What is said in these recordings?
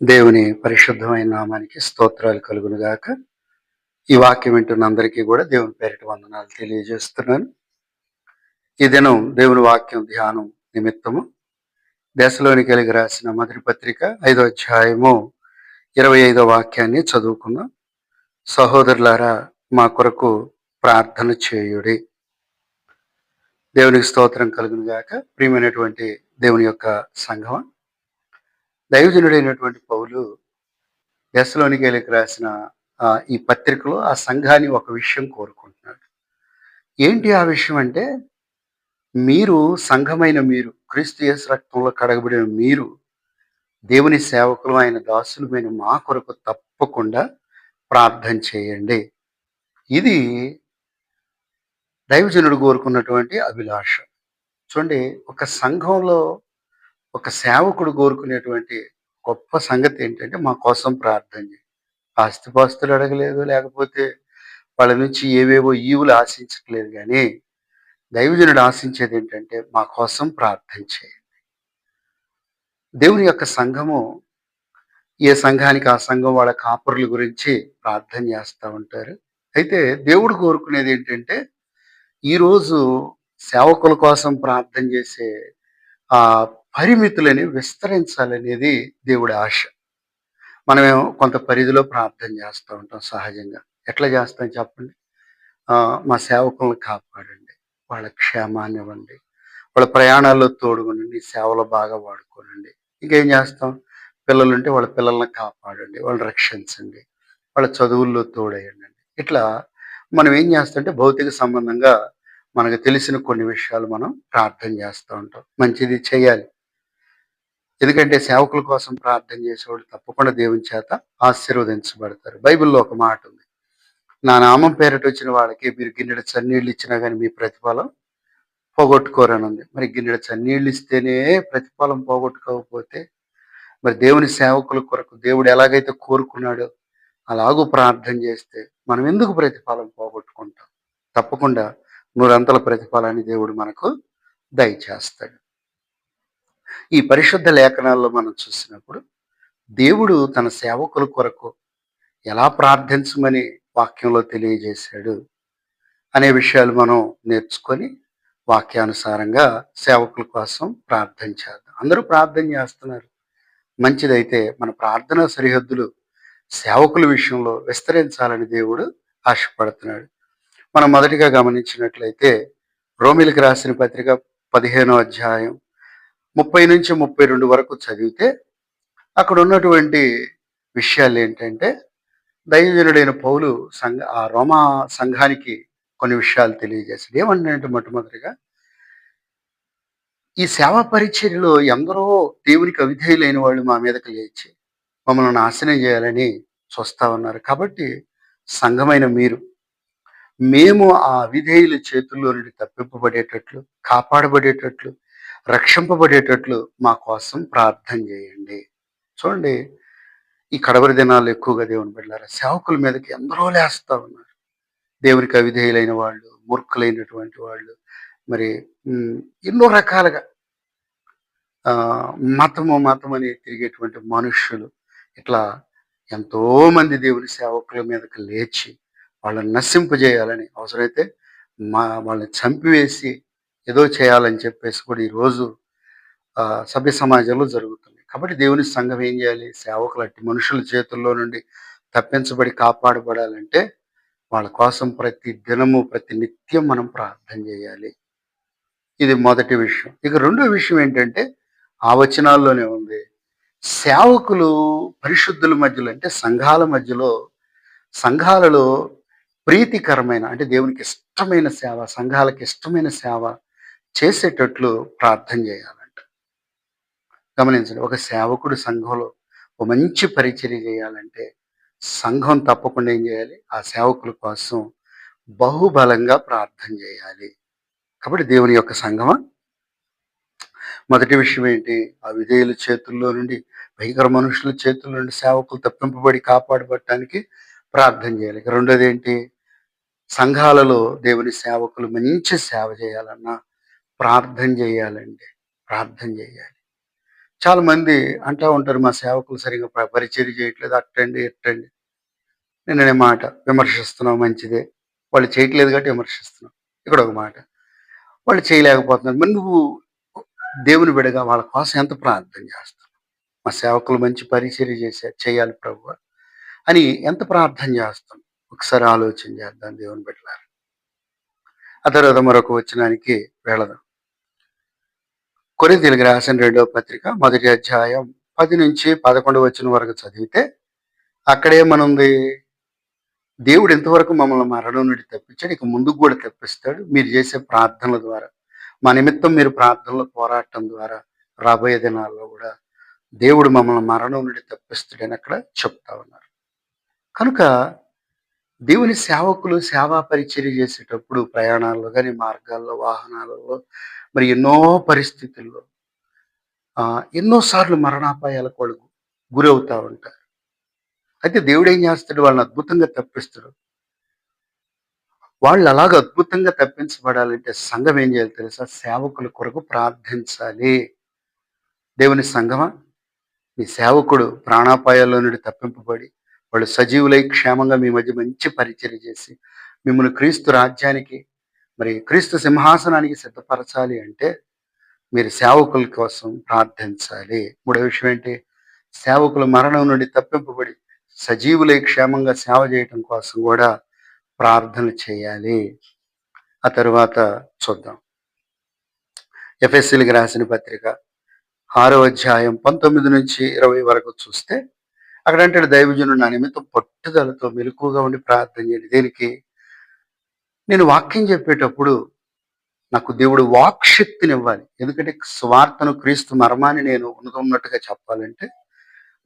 దేవుని పరిశుద్ధమైన నామానికి స్తోత్రాలు కలుగును గాక ఈ వాక్యం వింటున్న అందరికీ కూడా దేవుని పేరిట వందనాలు తెలియజేస్తున్నాను. ఈ దినం దేవుని వాక్యం ధ్యానం నిమిత్తము. దేశలోని కలిగి రాసిన మొదటి పత్రిక ఐదో అధ్యాయము ఇరవై ఐదో వాక్యాన్ని చదువుకున్నాం సహోదరులారా మా కొరకు ప్రార్థన చేయుడి. దేవునికి స్తోత్రం కలుగును గాక ప్రియమైనటువంటి దేవుని యొక్క సంఘం దైవజనుడైనటువంటి పౌలు దశలోనికి రాసిన ఈ పత్రికలో ఆ సంఘాన్ని ఒక విషయం కోరుకుంటున్నాడు. ఏంటి ఆ విషయం అంటే మీరు సంఘమైన మీరు క్రీస్తు యేసు రక్తంలో కడగబడిన మీరు దేవుని సేవకులు ఆయన దాసులమైన మా కొరకు తప్పకుండా ప్రార్థన చేయండి. ఇది దైవజనుడు కోరుకున్నటువంటి అభిలాష. చూడండి ఒక సంఘంలో ఒక సేవకుడు కోరుకునేటువంటి గొప్ప సంగతి ఏంటంటే మా కోసం ప్రార్థన చేయి. ఆస్తిపాస్తులు అడగలేదు లేకపోతే వాళ్ళ నుంచి ఏవేవో ఈవులు ఆశించట్లేదు కానీ దైవజనుడు ఆశించేది ఏంటంటే మా కోసం ప్రార్థన చేయండి. దేవుని యొక్క సంఘము ఏ సంఘానికి ఆ సంఘం వాళ్ళ కాపురుల గురించి ప్రార్థన చేస్తూ ఉంటారు. అయితే దేవుడు కోరుకునేది ఏంటంటే ఈరోజు సేవకుల కోసం ప్రార్థన చేసే ఆ పరిమితులని విస్తరించాలనేది దేవుడి ఆశ. మనమేమో కొంత పరిధిలో ప్రార్థన చేస్తూ ఉంటాం సహజంగా. ఎట్లా చేస్తాం చెప్పండి? ఆ, మా సేవకులను కాపాడండి. వాళ్ళ క్షేమాన్ని ఇవ్వండి. వాళ్ళ ప్రయాణాల్లో తోడుగుండండి. సేవలు బాగా వాడుకోనండి. ఇంకేం చేస్తాం? పిల్లలు ఉంటే వాళ్ళ పిల్లల్ని కాపాడండి. వాళ్ళు రక్షించండి. వాళ్ళ చదువుల్లో తోడేయండి ఇట్లా మనం ఏం చేస్తామంటే భౌతిక సంబంధంగా మనకు తెలిసిన కొన్ని విషయాలు మనం ప్రార్థన చేస్తూ ఉంటాం. మంచిది చేయాలి. ఎందుకంటే సేవకుల కోసం ప్రార్థన చేసేవాళ్ళు తప్పకుండా దేవుని చేత ఆశీర్వదించబడతారు. బైబిల్లో ఒక మాట ఉంది. నా నామం పేరట వచ్చిన వాళ్ళకి మీరు గిన్నెడు చన్నీళ్ళు ఇచ్చినా కానీ మీ ప్రతిఫలం పోగొట్టుకోరని ఉంది మరి గిన్నెడు చన్నీళ్ళు ఇస్తేనే ప్రతిఫలం పోగొట్టుకోకపోతే మరి దేవుని సేవకుల కొరకు దేవుడు ఎలాగైతే కోరుకున్నాడో అలాగూ ప్రార్థన చేస్తే మనం ఎందుకు ప్రతిఫలం పోగొట్టుకుంటాం? తప్పకుండా నూరంతల ప్రతిఫలాన్ని దేవుడు మనకు దయచేస్తాడు. ఈ పరిశుద్ధ లేఖనాల్లో మనం చూసినప్పుడు దేవుడు తన సేవకుల కొరకు ఎలా ప్రార్థించమని వాక్యంలో తెలియజేశాడు అనే విషయాలు మనం నేర్చుకొని వాక్యానుసారంగా సేవకుల కోసం ప్రార్థన చేద్దాం. అందరూ ప్రార్థన చేస్తున్నారు. మంచిదైతే మన ప్రార్థనా సరిహద్దులు సేవకుల విషయంలో విస్తరించాలని దేవుడు ఆశపడుతున్నాడు. మనం మొదటిగా గమనించినట్లయితే రోమిలికి రాసిన పత్రిక పదిహేనో అధ్యాయం ముప్పై నుంచి ముప్పై రెండు వరకు చదివితే అక్కడ ఉన్నటువంటి విషయాలు ఏంటంటే దైవజనుడైన పౌలు సంఘ ఆ రోమా సంఘానికి కొన్ని విషయాలు తెలియజేశాడు. ఏమంటే మొట్టమొదటిగా ఈ సేవా పరిచర్యలో ఎందరో దేవునికి అవిధేయులైన వాళ్ళు మా మీదకి లేచి మమ్మల్ని నాశనం చేయాలని చూస్తా ఉన్నారు. కాబట్టి సంఘమైన మీరు మేము ఆ అవిధేయుల చేతుల్లో నుండి తప్పింపబడేటట్లు కాపాడబడేటట్లు రక్షింపబడేటట్లు మా కోసం ప్రార్థన చేయండి. చూడండి ఈ కడవరి దినాలు ఎక్కువగా దేవుని బిడ్డారు సేవకుల మీదకి ఎందరో లేస్తూ ఉన్నారు. దేవునికి అవిధేయులైన వాళ్ళు మూర్ఖులైనటువంటి వాళ్ళు మరి ఎన్నో రకాలుగా మతము మతం అని తిరిగేటువంటి మనుష్యులు ఇట్లా ఎంతో మంది దేవుని సేవకుల మీదకి లేచి వాళ్ళని నశింపజేయాలని అవసరమైతే మా వాళ్ళని చంపివేసి ఏదో చేయాలని చెప్పేసి కూడా ఈరోజు ఆ, సభ్య సమాజంలో జరుగుతుంది కాబట్టి దేవుని సంఘం ఏం చేయాలి? సేవకులు అట్టి మనుషుల చేతుల్లో నుండి తప్పించబడి కాపాడబడాలంటే వాళ్ళ కోసం ప్రతి దినము ప్రతి నిత్యం మనం ప్రార్థన చేయాలి. ఇది మొదటి విషయం. ఇక రెండో విషయం ఏంటంటే ఆ వచనాల్లోనే ఉంది. సేవకులు పరిశుద్ధుల మధ్యలో అంటే సంఘాల మధ్యలో సంఘాలలో ప్రీతికరమైన అంటే దేవునికి ఇష్టమైన సేవ సంఘాలకు ఇష్టమైన సేవ చేసేటట్లు ప్రార్థన చేయాలంట. గమనించండి ఒక సేవకుడు సంఘంలో ఒక మంచి పరిచర్య చేయాలంటే సంఘం తప్పకుండా ఏం చేయాలి? ఆ సేవకుల కోసం బహుబలంగా ప్రార్థన చేయాలి. కాబట్టి దేవుని యొక్క సంఘమా? మొదటి విషయం ఏంటి? ఆ విధేయుల చేతుల్లో నుండి భయంకర మనుషుల చేతుల్లో నుండి సేవకులు తప్పింపబడి కాపాడబడటానికి ప్రార్థన చేయాలి. రెండోది ఏంటి? సంఘాలలో దేవుని సేవకులు మంచి సేవ చేయాలన్నా ప్రార్థన చేయాలండి ప్రార్థన చేయాలి చాలా మంది ఉంటారు మా సేవకులు సరిగ్గా పరిచయం చేయట్లేదు అట్టండి, ఇట్టండి. నేననే మాట విమర్శిస్తున్నాం మంచిదే. వాళ్ళు చేయట్లేదు కాబట్టి విమర్శిస్తున్నాం. ఇక్కడ ఒక మాట. వాళ్ళు చేయలేకపోతున్నారు. మరి నువ్వు దేవుని బిడగా వాళ్ళ కోసం ఎంత ప్రార్థన చేస్తున్నావు మా సేవకులు మంచి పరిచర్య చేసే చేయాలి ప్రభు అని ఎంత ప్రార్థన చేస్తాం? ఒకసారి ఆలోచన చేద్దాం దేవుని బిడ్డలారు ఆ తర్వాత మరొక వచనానికి వెళదాం. కొరింథీయులకు రాసిన రెండవ పత్రిక మొదటి అధ్యాయం పది నుంచి పదకొండు వచ్చిన వరకు చదివితే అక్కడేమనుంది? దేవుడు ఇంతవరకు మమ్మల్ని మరణం నుండి తప్పించాడు. ఇక ముందుకు కూడా తప్పిస్తాడు. మీరు చేసే ప్రార్థనల ద్వారా. మా నిమిత్తం మీరు ప్రార్థనలు పోరాటం ద్వారా రాబోయే దినాల్లో కూడా దేవుడు మమ్మల్ని మరణం నుండి తప్పిస్తాడని అక్కడ చెప్తా ఉన్నారు. కనుక దేవుని సేవకులు సేవా పరిచర్య చేసేటప్పుడు ప్రయాణాల్లో కానీ మార్గాల్లో, వాహనాలలో మరి ఎన్నో పరిస్థితుల్లో ఎన్నోసార్లు మరణాపాయాలకు వాళ్ళు గురవుతూ ఉంటారు. అయితే దేవుడేం చేస్తాడు? వాళ్ళని అద్భుతంగా తప్పిస్తాడు. వాళ్ళు అలాగ అద్భుతంగా తప్పించబడాలంటే సంఘం ఏం చేయాలి తెలుసా? సేవకుల కొరకు ప్రార్థించాలి. దేవుని సంఘమా, మీ సేవకుడు ప్రాణాపాయాల్లో నుండి తప్పింపబడి, వాళ్ళు సజీవులై క్షేమంగా మీ మధ్య మంచి పరిచయం చేసి, మిమ్మల్ని క్రీస్తు రాజ్యానికి, మరి క్రీస్తు సింహాసనానికి సిద్ధపరచాలి అంటే, మీరు సేవకుల కోసం ప్రార్థించాలి. మూడో విషయం ఏంటి? సేవకులు మరణం నుండి తప్పింపబడి, సజీవులై క్షేమంగా సేవ చేయటం కోసం కూడా ప్రార్థన చేయాలి. ఆ తరువాత చూద్దాం. ఎఫ్ఎస్సీలకు రాసిన పత్రిక ఆరో అధ్యాయం 19 నుంచి 20 వరకు చూస్తే అక్కడ అంటే దైవజనుడు నా నిమిత్తం పట్టుదలతో మెలకువగా ఉండి ప్రార్థన చేయండి. దీనికి నేను వాక్యం చెప్పేటప్పుడు నాకు దేవుడు వాక్ శక్తినివ్వాలి. ఎందుకంటే స్వార్థను క్రీస్తు మర్మాన్ని నేను ఉన్నది ఉన్నట్టుగా చెప్పాలంటే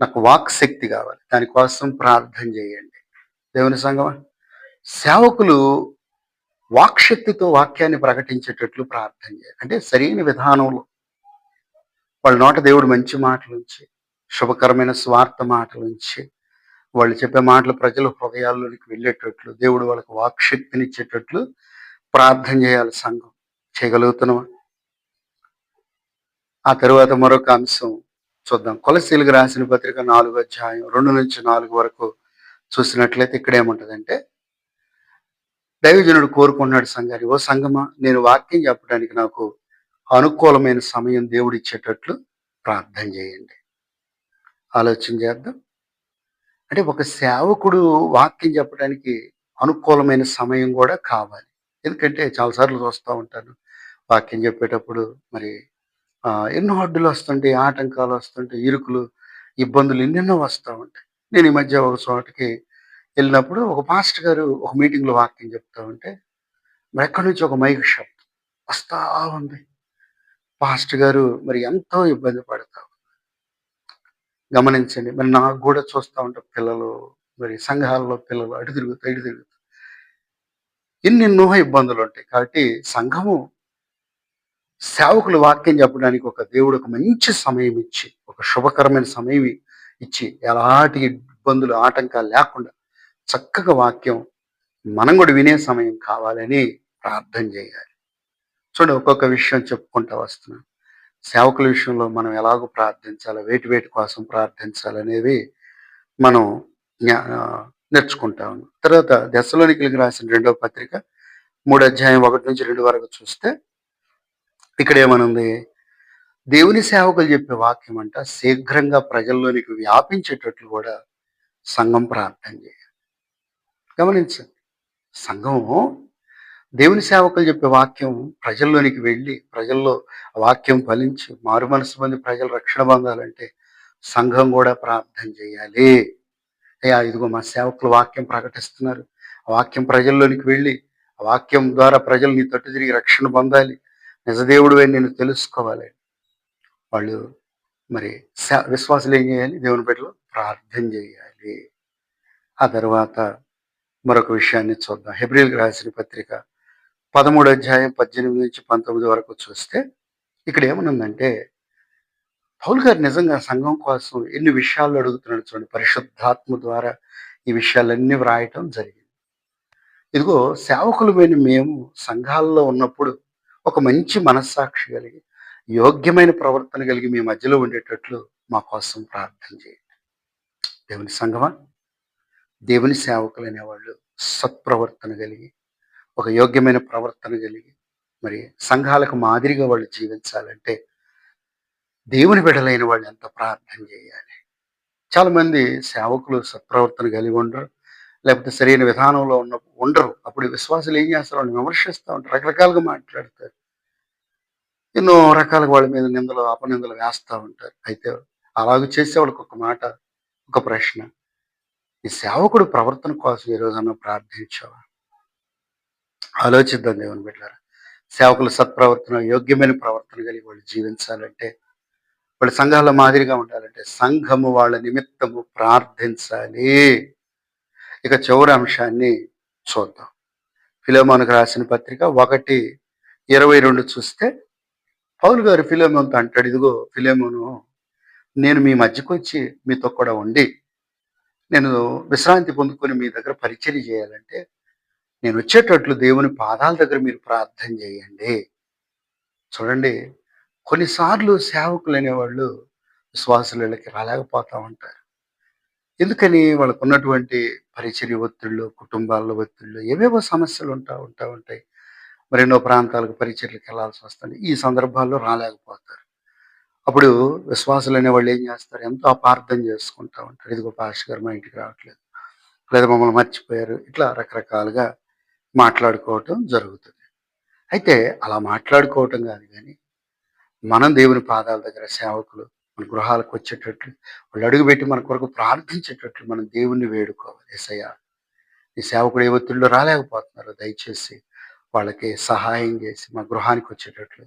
నాకు వాక్ శక్తి కావాలి. దానికోసం ప్రార్థన చేయండి. దేవుని సంగమ సేవకులు వాక్శక్తితో వాక్యాన్ని ప్రకటించేటట్లు ప్రార్థన చేయాలి. అంటే సరైన విధానంలో వాళ్ళ నోట దేవుడు మంచి మాటలుంచి, శుభకరమైన స్వార్థ మాటలుంచి, వాళ్ళు చెప్పే మాటలు ప్రజల హృదయాల్లోనికి వెళ్ళేటట్లు దేవుడు వాళ్ళకి వాక్శక్తినిచ్చేటట్లు ప్రార్థన చేయాలి సంఘం. చేయగలుగుతున్నాం ఆ తర్వాత మరొక అంశం చూద్దాం. కొలసీలకు రాసిన పత్రిక నాలుగు అధ్యాయం రెండు నుంచి నాలుగు వరకు చూసినట్లయితే ఇక్కడ ఏముంటుందంటే దైవజనుడు కోరుకుంటున్నాడు సంఘాన్ని. ఓ సంఘమా నేను వాక్యం చెప్పడానికి నాకు అనుకూలమైన సమయం దేవుడు ఇచ్చేటట్లు ప్రార్థన చేయండి. ఆలోచన చేద్దాం. అంటే ఒక సేవకుడు వాక్యం చెప్పడానికి అనుకూలమైన సమయం కూడా కావాలి. ఎందుకంటే చాలా సార్లు ఉంటాను. వాక్యం చెప్పేటప్పుడు మరి ఎన్నో అడ్డులు వస్తుంటాయి, ఆటంకాలు వస్తుంటాయి, ఇరుకులు, ఇబ్బందులు ఎన్నెన్నో వస్తూ ఉంటాయి. నేను ఈ మధ్య ఒక చోటకి వెళ్ళినప్పుడు ఒక పాస్టర్ గారు ఒక మీటింగ్‌లో వాక్యం చెప్తా ఉంటే మరి ఎక్కడి నుంచి ఒక మైక్ శబ్దం వస్తా ఉంది. పాస్టర్ గారు మరి ఎంతో ఇబ్బంది పడతావు గమనించండి. మరి నాకు కూడా చూస్తా ఉంటాం పిల్లలు మరి సంఘాల్లో పిల్లలు అటు తిరుగుతూ ఇటు తిరుగుతూ ఎన్నెన్నో ఇబ్బందులుంటాయి. కాబట్టి సంఘము సేవకులు వాక్యం చెప్పడానికి ఒక దేవుడు ఒక మంచి సమయం ఇచ్చి, ఒక శుభకరమైన సమయం ఇచ్చి, ఎలాంటి ఇబ్బందులు, ఆటంకాలు లేకుండా చక్కగా వాక్యం మనం కూడా వినే సమయం కావాలని ప్రార్థన చేయాలి. చూడండి ఒక్కొక్క విషయం చెప్పుకుంటా వస్తున్నాను. సేవకుల విషయంలో మనం ఎలాగో ప్రార్థించాలి, వేటి వేటి కోసం ప్రార్థించాలనేవి మనం జ్ఞా నేర్చుకుంటా ఉన్నాం. తర్వాత దెస్సలోనికీయులకు రాసిన రెండవ పత్రిక మూడు అధ్యాయం ఒకటి నుంచి రెండు వరకు చూస్తే ఇక్కడ ఏమనుంది? దేవుని సేవకులు చెప్పే వాక్యం అంట శీఘ్రంగా ప్రజల్లోనికి వ్యాపించేటట్లు కూడా సంఘం ప్రార్థన చేయాలి. గమనించండి. సంఘము దేవుని సేవకులు చెప్పే వాక్యం ప్రజల్లోనికి వెళ్ళి, ప్రజల్లో ఆ వాక్యం ఫలించి, మారు మనసు మంది ప్రజలు రక్షణ పొందాలంటే సంఘం కూడా ప్రార్థన చేయాలి. అయ్యా ఇదిగో మా సేవకులు వాక్యం ప్రకటిస్తున్నారు. ఆ వాక్యం ప్రజల్లోనికి వెళ్ళి, ఆ వాక్యం ద్వారా ప్రజలు నీ తట్టు తిరిగి రక్షణ పొందాలి. నిజదేవుడివని నేను తెలుసుకోవాలి. వాళ్ళు మరి విశ్వాసులు ఏం చేయాలి? దేవుని బిడ్డలు ప్రార్థన చేయాలి. ఆ తర్వాత మరొక విషయాన్ని చూద్దాం. హెబ్రీయులకు రాసిన పత్రిక 13 అధ్యాయం 18 నుంచి 19 వరకు చూస్తే ఇక్కడ ఏమనుందంటే పౌల్ గారు నిజంగా సంఘం కోసం ఎన్ని విషయాలు అడుగుతున్నాడు చూడండి. పరిశుద్ధాత్మ ద్వారా ఈ విషయాలన్నీ వ్రాయటం జరిగింది. ఇదిగో సేవకులమైన మేము సంఘాల్లో ఉన్నప్పుడు ఒక మంచి మనస్సాక్షి కలిగి యోగ్యమైన ప్రవర్తన కలిగి మీ మధ్యలో ఉండేటట్లు మా కోసం ప్రార్థన చేయండి దేవుని సంఘమా దేవుని సేవకులు అనేవాళ్ళు సత్ప్రవర్తన కలిగి ఒక యోగ్యమైన ప్రవర్తన కలిగి మరి సంఘాలకు మాదిరిగా వాళ్ళు జీవించాలంటే దేవుని బిడలైన వాళ్ళు ఎంత ప్రార్థన చేయాలి? చాలా మంది సేవకులు సత్ప్రవర్తన కలిగి ఉండరు లేకపోతే సరైన విధానంలో ఉన్న ఉండరు. అప్పుడు విశ్వాసులు ఏం చేస్తారు? వాళ్ళు విమర్శిస్తూ ఉంటారు రకరకాలుగా మాట్లాడతారు. ఎన్నో రకాలుగా వాళ్ళ మీద నిందలు అపనిందలు వేస్తూ ఉంటారు. అయితే అలాగ చేసేవాళ్ళకి ఒక మాట ఒక ప్రశ్న ఈ సేవకుడు ప్రవర్తన కోసం ఈరోజు అన్న ప్రార్థించావా? ఆలోచిద్దాం దేవుని బిడ్డారు సేవకులు సత్ప్రవర్తన యోగ్యమైన ప్రవర్తన కలిగి వాళ్ళు జీవించాలంటే వాళ్ళ సంఘాల మాదిరిగా ఉండాలంటే సంఘము వాళ్ళ నిమిత్తము ప్రార్థించాలి. ఇక చివరి అంశాన్ని చూద్దాం. ఫిలోమోన్కి రాసిన పత్రిక ఒకటి ఇరవై రెండు చూస్తే పౌలు గారు ఫిలోమోన్తో అంటాడు ఇదిగో ఫిలోమోను నేను మీ మధ్యకు వచ్చి మీతో కూడా ఉండి నేను విశ్రాంతి పొందుకొని మీ దగ్గర పరిచయం చేయాలంటే నేను వచ్చేటట్లు దేవుని పాదాల దగ్గర మీరు ప్రార్థన చేయండి. చూడండి కొన్నిసార్లు సేవకులు అనేవాళ్ళు విశ్వాసులకి రాలేకపోతూ ఉంటారు. ఎందుకని? వాళ్ళకు ఉన్నటువంటి పరిచర్య ఒత్తిళ్ళు కుటుంబాల్లో ఒత్తిళ్ళు ఏవేవో సమస్యలు ఉంటా ఉంటా ఉంటాయి. మరెన్నో ప్రాంతాలకు పరిచర్లకు వెళ్ళాల్సి వస్తుంది. ఈ సందర్భాల్లో రాలేకపోతారు. అప్పుడు విశ్వాసులు అనేవాళ్ళు ఏం చేస్తారు? ఎంతో అపార్థం చేసుకుంటూ ఉంటారు. ఇదిగో పాష్ గారు మా ఇంటికి రావట్లేదు. లేదా మమ్మల్ని మర్చిపోయారు. ఇట్లా రకరకాలుగా మాట్లాడుకోవటం జరుగుతుంది. అయితే అలా మాట్లాడుకోవటం కాదు కానీ మనం దేవుని పాదాల దగ్గర సేవకులు మన గృహాలకు వచ్చేటట్లు వాళ్ళు అడుగుపెట్టి మన కొరకు ప్రార్థించేటట్లు మనం దేవుణ్ణి వేడుకోవాలి. ఎసయ్య ఈ సేవకుడు ఏ ఒత్తిడిలో రాలేకపోతున్నారు దయచేసి వాళ్ళకి సహాయం చేసి మా గృహానికి వచ్చేటట్లు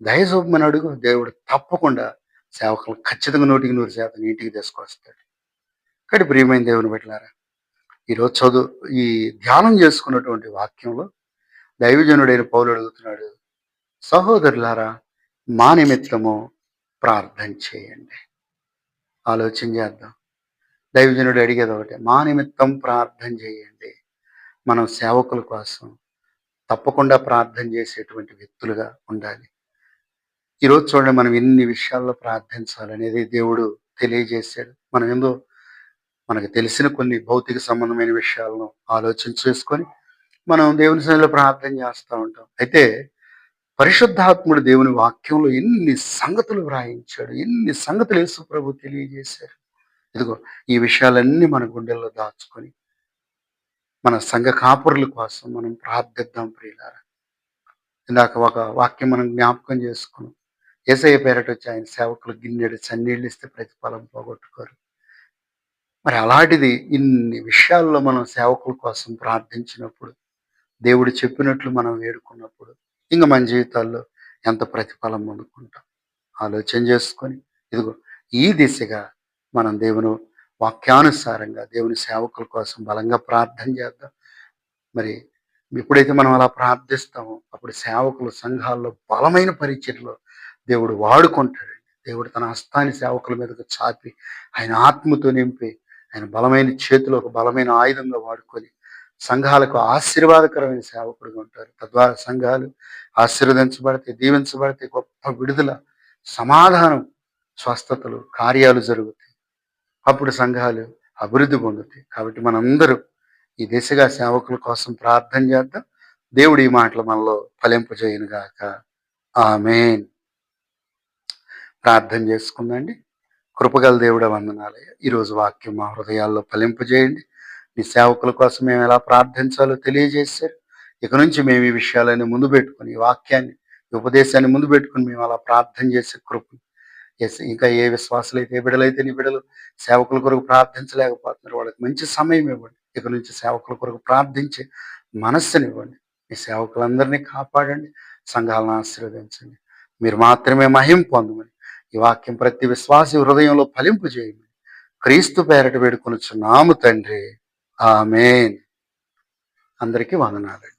దయచూపమని అడుగు దేవుడు తప్పకుండా సేవకులు ఖచ్చితంగా నూటికి నూరు శాతం ఇంటికి తీసుకొస్తాడు. కానీ ప్రియమైన దేవుని పెట్టినారా ఈరోజు చదువు ఈ ధ్యానం చేసుకున్నటువంటి వాక్యంలో దైవజనుడైన పౌలు అడుగుతున్నాడు సహోదరులారా మా నిమిత్తము ప్రార్థన చేయండి. ఆలోచన చేద్దాం. దైవజనుడు అడిగేది ఒకటి మా నిమిత్తం ప్రార్థన చేయండి. మనం సేవకుల కోసం తప్పకుండా ప్రార్థన చేసేటువంటి వ్యక్తులుగా ఉండాలి. ఈరోజు చూడండి మనం ఎన్ని విషయాల్లో ప్రార్థించాలనేది దేవుడు తెలియజేశాడు. మనం ఏందో మనకు తెలిసిన కొన్ని భౌతిక సంబంధమైన విషయాలను ఆలోచన చేసుకొని మనం దేవుని సన్నిధిలో ప్రార్థన చేస్తూ ఉంటాం. అయితే పరిశుద్ధాత్ముడు దేవుని వాక్యంలో ఎన్ని సంగతులు వ్రాయించాడు ఎన్ని సంగతులు యేసు ప్రభు తెలియజేశారు. ఇదిగో ఈ విషయాలన్నీ మన గుండెల్లో దాచుకొని మన సంఘ కాపురుల కోసం మనం ప్రార్థిద్దాం ప్రియులారా. ఇందాక ఒక వాక్యం మనం జ్ఞాపకం చేసుకున్నాం. ఏసయ్య పేరట వచ్చి ఆయన సేవకులు గిన్నెడు చన్నీళ్ళు ఇస్తే ప్రతిఫలం పోగొట్టుకోరు. మరి అలాంటిది ఇన్ని విషయాల్లో మనం సేవకుల కోసం ప్రార్థించినప్పుడు దేవుడు చెప్పినట్లు మనం వేడుకున్నప్పుడు ఇంకా మన జీవితాల్లో ఎంత ప్రతిఫలం పొందుకుంటాం. ఆలోచన చేసుకొని ఇదిగో ఈ దిశగా మనం దేవుని వాక్యానుసారంగా దేవుని సేవకుల కోసం బలంగా ప్రార్థన చేద్దాం. మరి ఎప్పుడైతే మనం అలా ప్రార్థిస్తామో అప్పుడు సేవకులు సంఘాల్లో బలమైన పరిచయలో దేవుడు వాడుకుంటాడు దేవుడు తన హస్తాన్ని సేవకుల మీదకు చాపి ఆయన ఆత్మతో నింపి ఆయన బలమైన చేతిలో ఒక బలమైన ఆయుధంగా వాడుకొని సంఘాలకు ఆశీర్వాదకరమైన సేవకుడుగా ఉంటారు. తద్వారా సంఘాలు ఆశీర్వదించబడితే దీవించబడితే గొప్ప విడుదల సమాధానం స్వస్థతలు కార్యాలు జరుగుతాయి. అప్పుడు సంఘాలు అభివృద్ధి పొందుతాయి. కాబట్టి మనందరూ ఈ దిశగా సేవకుల కోసం ప్రార్థన చేద్దాం. దేవుడు ఈ మాటలు మనలో ఫలింపజేయను గాక ఆమెన్. ప్రార్థన చేసుకుందండి. కృపగల దేవుడ వందనాలయ్య. ఈరోజు వాక్యం మా హృదయాల్లో ఫలింపజేయండి మీ సేవకుల కోసం మేము ఎలా ప్రార్థించాలో తెలియజేశారు. ఇక నుంచి మేము ఈ విషయాలని ముందు పెట్టుకుని ఈ వాక్యాన్ని ఉపదేశాన్ని ముందు పెట్టుకుని మేము అలా ప్రార్థన చేసే కృప. ఎస్ ఇంకా ఏ విశ్వాసాలు అయితే ఏ బిడలైతే నీ బిడలు సేవకుల కొరకు ప్రార్థించలేకపోతున్నారు వాళ్ళకి మంచి సమయం ఇవ్వండి. ఇక నుంచి సేవకుల కొరకు ప్రార్థించే మనస్సునివ్వండి మీ సేవకులందరినీ కాపాడండి సంఘాలను ఆశీర్వదించండి. మీరు మాత్రమే మహిం పొందమని ఈ వాక్యం ప్రతి విశ్వాసి హృదయంలో ఫలింపు చేయండి క్రీస్తు పేరట వేడుకొనుచున్నాము తండ్రి. ఆమెన్. అందరికీ వందనాలండి.